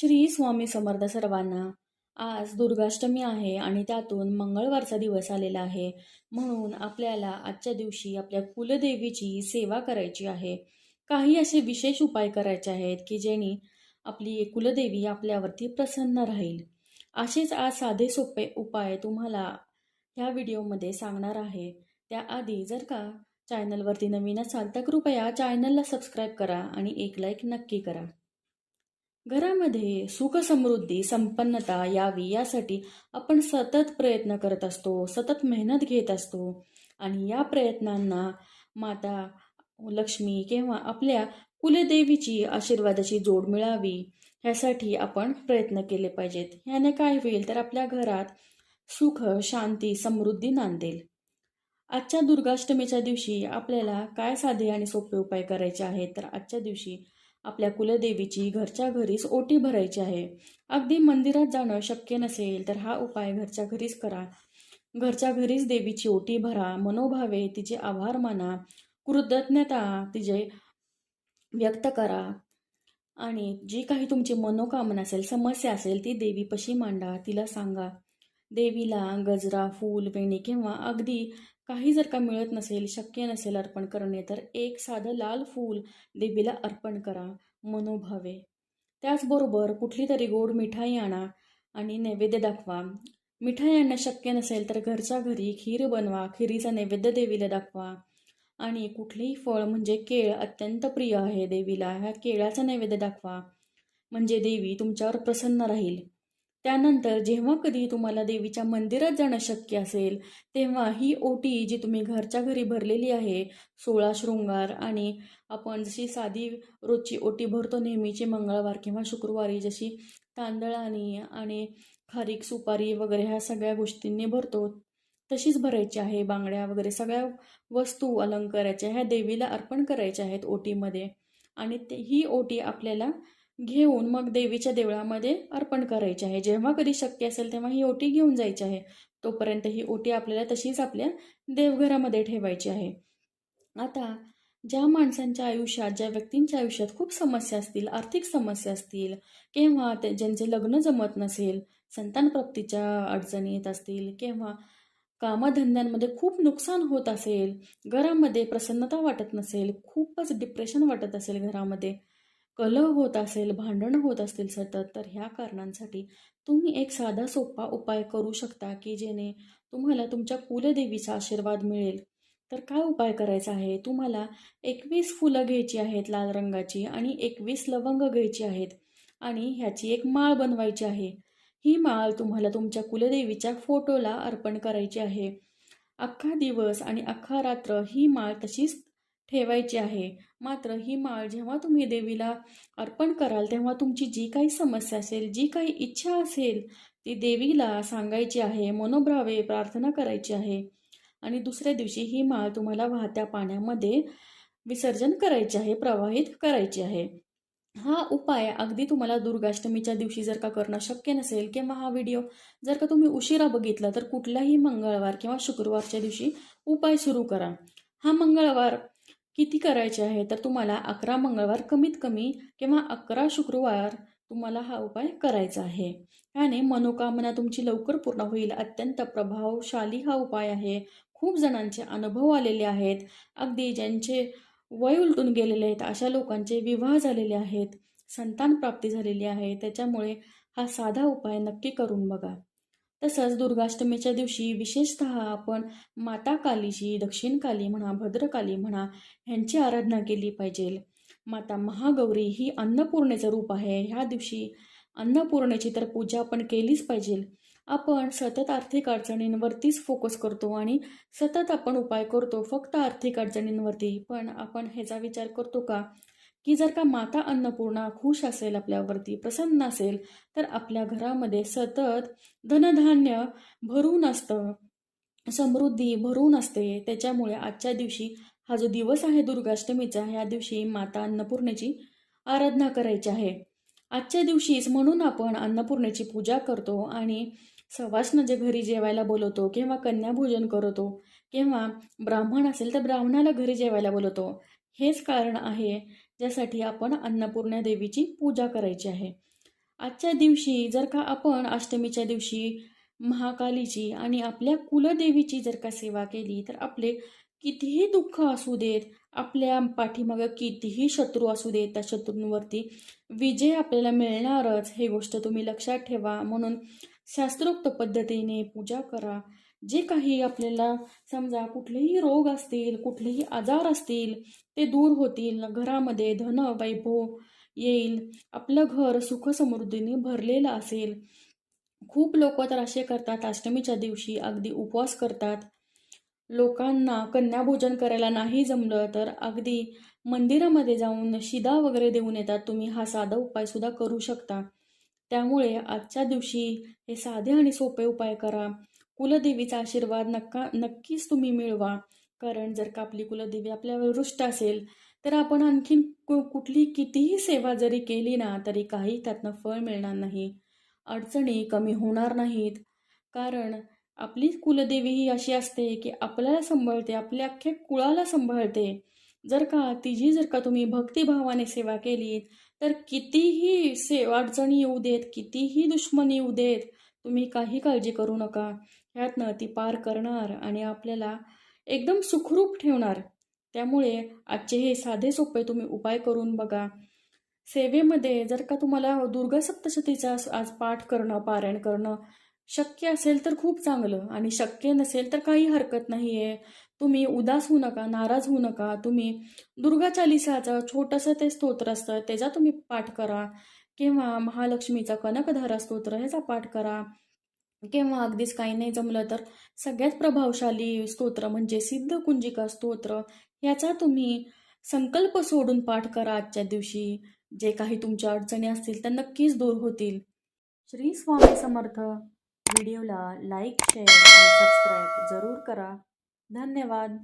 श्री स्वामी समर्थ सर्वांना. आज दुर्गाष्टमी आहे आणि त्यातून मंगळवारचा दिवस आलेला आहे. म्हणून आपल्याला आजच्या दिवशी आपल्या कुलदेवीची सेवा करायची आहे. काही असे विशेष उपाय करायचे आहेत की जेणे आपली कुलदेवी आपल्यावरती प्रसन्न राहील. असेच आज साधे सोपे उपाय तुम्हाला ह्या व्हिडिओमध्ये सांगणार आहे. त्याआधी जर का चॅनलवरती नवीन असाल तर कृपया चॅनलला सबस्क्राईब करा आणि एक लाईक नक्की करा. घरामध्ये सुख समृद्धी संपन्नता यावी यासाठी आपण सतत प्रयत्न करत असतो सतत मेहनत घेत असतो. आणि या प्रयत्नांना माता लक्ष्मी किंवा आपल्या कुलदेवीची आशीर्वादाची जोड मिळावी ह्यासाठी आपण प्रयत्न केले पाहिजेत. ह्याने काय होईल तर आपल्या घरात सुख शांती समृद्धी नांदेल. आजच्या दुर्गाष्टमीच्या दिवशी आपल्याला काय साधे आणि सोपे उपाय करायचे आहेत? तर आजच्या दिवशी आपल्या कुलदेवीची घरच्या घरीच ओटी भरायची आहे. अगदी मंदिरात जाणं शक्य नसेल तर हा उपाय घरच्या घरीच करा. घरच्या घरीच देवीची ओटी भरा मनोभावे तिचे आभार माना कृतज्ञता तिचे व्यक्त करा. आणि जी काही तुमची मनोकामना असेल समस्या असेल ती देवीपशी मांडा तिला सांगा. देवीला गजरा फूल वेणी किंवा अगदी काही जर का मिळत नसेल शक्य नसेल अर्पण करणे तर एक साधं लाल फूल देवीला अर्पण करा मनोभावे. त्याचबरोबर कुठली तरी गोड मिठाई आणा आणि नैवेद्य दाखवा. मिठाई आणणं शक्य नसेल तर घरच्या घरी खीर बनवा खिरीचा नैवेद्य देवीला दाखवा. आणि कुठलेही फळ म्हणजे केळ अत्यंत प्रिय आहे देवीला ह्या केळाचा नैवेद्य दाखवा. म्हणजे देवी तुमच्यावर प्रसन्न राहील. त्यानंतर जेव्हा कधी तुम्हाला देवीच्या मंदिरात जाणं शक्य असेल तेव्हा ही ओटी जी तुम्ही घरच्या घरी भरलेली आहे सोळा शृंगार आणि आपण जशी साधी रोजची ओटी भरतो नेहमीची मंगळवार किंवा शुक्रवारी जशी तांदळाने आणि खारीक सुपारी वगैरे ह्या सगळ्या गोष्टींनी भरतो तशीच भरायची आहे. बांगड्या वगैरे सगळ्या वस्तू अलंकाराच्या ह्या देवीला अर्पण करायच्या आहेत ओटीमध्ये. आणि ते ही ओटी आपल्याला घेऊन मग देवीच्या देवळामध्ये अर्पण करायची आहे. जेव्हा कधी शक्य असेल तेव्हा ही ओटी घेऊन जायची आहे. तोपर्यंत ही ओटी आपल्याला तशीच आपल्या देवघरामध्ये ठेवायची आहे. आता ज्या माणसांच्या आयुष्यात ज्या व्यक्तींच्या आयुष्यात खूप समस्या असतील आर्थिक समस्या असतील किंवा ते ज्यांचे लग्न जमत नसेल संतानप्राप्तीच्या अडचणी येत असतील किंवा कामधंद्यांमध्ये खूप नुकसान होत असेल घरामध्ये प्रसन्नता वाटत नसेल खूपच डिप्रेशन वाटत असेल घरामध्ये कलह होत असेल भांडणं होत असतील सतत तर ह्या कारणांसाठी तुम्ही एक साधा सोपा उपाय करू शकता की जेणे तुम्हाला तुमच्या कुलदेवीचा आशीर्वाद मिळेल. तर काय उपाय करायचा आहे? तुम्हाला एकवीस फुलं घ्यायची आहेत लाल रंगाची आणि एकवीस लवंग घ्यायची आहेत आणि ह्याची एक माळ बनवायची आहे. ही माळ तुम्हाला तुमच्या कुलदेवीच्या फोटोला अर्पण करायची आहे. अख्खा दिवस आणि अख्खा रात्र ही माळ तशीच ठेवायची आहे. मात्र ही माळ जेव्हा तुम्ही देवीला अर्पण कराल तेव्हा तुमची जी काही समस्या असेल जी काही इच्छा असेल ती देवीला सांगायची आहे मनोभावे प्रार्थना करायची आहे. आणि दुसऱ्या दिवशी ही माळ तुम्हाला वाहत्या पाण्यामध्ये विसर्जन करायचे आहे प्रवाहित करायची आहे. हा उपाय अगदी तुम्हाला दुर्गाष्टमीच्या दिवशी जर का करणं शक्य नसेल किंवा हा व्हिडिओ जर का तुम्ही उशिरा बघितला तर कुठलाही मंगळवार किंवा शुक्रवारच्या दिवशी उपाय सुरू करा. हा मंगळवार किती करायचे आहे? तर तुम्हाला अकरा मंगळवार कमीत कमी किंवा अकरा शुक्रवार तुम्हाला हा उपाय करायचा आहे. याने मनोकामना तुमची लवकर पूर्ण होईल. अत्यंत प्रभावशाली हा उपाय आहे. खूप जणांचे अनुभव आलेले आहेत. अगदी ज्यांचे वय उलटून गेलेले आहेत अशा लोकांचे विवाह झालेले आहेत. संतान प्राप्ती झालेली आहे. त्याच्यामुळे हा साधा उपाय नक्की करून बघा. तसंच दुर्गाष्टमीच्या दिवशी विशेषत आपण माता कालीची दक्षिण काली म्हणा भद्रकाली म्हणा ह्यांची आराधना केली पाहिजे. माता महागौरी ही अन्नपूर्णेचं रूप आहे. ह्या दिवशी अन्नपूर्णेची तर पूजा आपण केलीच पाहिजे. आपण सतत आर्थिक अडचणींवरतीच फोकस करतो आणि सतत आपण उपाय करतो. फक्त आर्थिक अडचणींवरती. पण आपण ह्याचा विचार करतो का? की जर का माता अन्नपूर्णा खुश असेल आपल्यावरती प्रसन्न असेल तर आपल्या घरामध्ये सतत धनधान्य भरून असतं समृद्धी भरून असते. त्याच्यामुळे आजच्या दिवशी हा जो दिवस आहे दुर्गाष्टमीचा ह्या दिवशी माता अन्नपूर्णेची आराधना करायची आहे. आजच्या दिवशीच म्हणून आपण अन्नपूर्णेची पूजा करतो आणि सवासनं जे घरी जेवायला बोलवतो किंवा कन्याभोजन करतो किंवा ब्राह्मण असेल तर ब्राह्मणाला घरी जेवायला बोलवतो. हेच कारण आहे ज्यासाठी आपण अन्नपूर्णा देवीची पूजा करायची आहे. आजच्या दिवशी जर का आपण अष्टमीच्या दिवशी महाकालीची आणि आपल्या कुलदेवीची जर का सेवा केली तर आपले कितीही दुःख असू देत आपल्या पाठीमागं कितीही शत्रू असू देत त्या शत्रूंवरती विजय आपल्याला मिळणारच हे गोष्ट तुम्ही लक्षात ठेवा. म्हणून शास्त्रोक्त पद्धतीने पूजा करा. जे काही आपल्याला समजा कुठलेही रोग असतील कुठलेही आजार असतील ते दूर होतील घरामध्ये धन वैभव येईल आपलं घर सुखसमृद्धीने भरलेलं असेल. खूप लोक तर असे करतात अष्टमीच्या दिवशी अगदी उपवास करतात. लोकांना कन्याभोजन करायला नाही जमलं तर अगदी मंदिरामध्ये जाऊन शिदा वगैरे देऊन येतात. तुम्ही हा साधा उपायसुद्धा करू शकता. त्यामुळे आजच्या दिवशी हे साधे आणि सोपे उपाय करा. कुलदेवीचा आशीर्वाद नक्का नक्कीच तुम्ही मिळवा. कारण जर का आपली कुलदेवी आपल्यावर रुष्ट असेल तर आपण आणखीन कु कुठली कितीही सेवा जरी केली ना तरी काही त्यातनं फळ मिळणार नाही. अडचणी कमी होणार नाहीत. कारण आपली कुलदेवी ही अशी असते की आपल्याला सांभाळते आपल्या अख्ख्या कुळाला सांभाळते. जर का तिची जर का तुम्ही भक्तिभावाने सेवा केली तर कितीही से अडचणी येऊ देत कितीही दुश्मनी येऊ देत तुम्ही काही काळजी करू नका. ह्यातनं ती पार करणार आणि आपल्याला एकदम सुखरूप ठेवणार. त्यामुळे आजचे हे साधे सोपे तुम्ही उपाय करून बघा. सेवेमध्ये जर का तुम्हाला दुर्गा सप्तशतीचा आज पाठ करणं पारायण करणं शक्य असेल तर खूप चांगलं आणि शक्य नसेल तर काही हरकत नाही आहे तुम्ही उदास होऊ नका नाराज होऊ नका. तुम्ही दुर्गा चालिसाचं छोटंसं ते स्तोत्र असतं त्याचा तुम्ही पाठ करा. किंवा महालक्ष्मीचा कनकधारा स्तोत्र ह्याचा पाठ करा. किंवा अगदीच काही नाही जमलं तर सगळ्यात प्रभावशाली स्तोत्र म्हणजे सिद्ध कुंजिका स्तोत्र. याचा तुम्ही संकल्प सोडून पाठ करा आजच्या दिवशी. जे काही तुमच्या अडचणी असतील त्या नक्कीच दूर होतील. श्री स्वामी समर्थ. व्हिडिओला लाईक शेअर आणि सबस्क्राईब जरूर करा. धन्यवाद.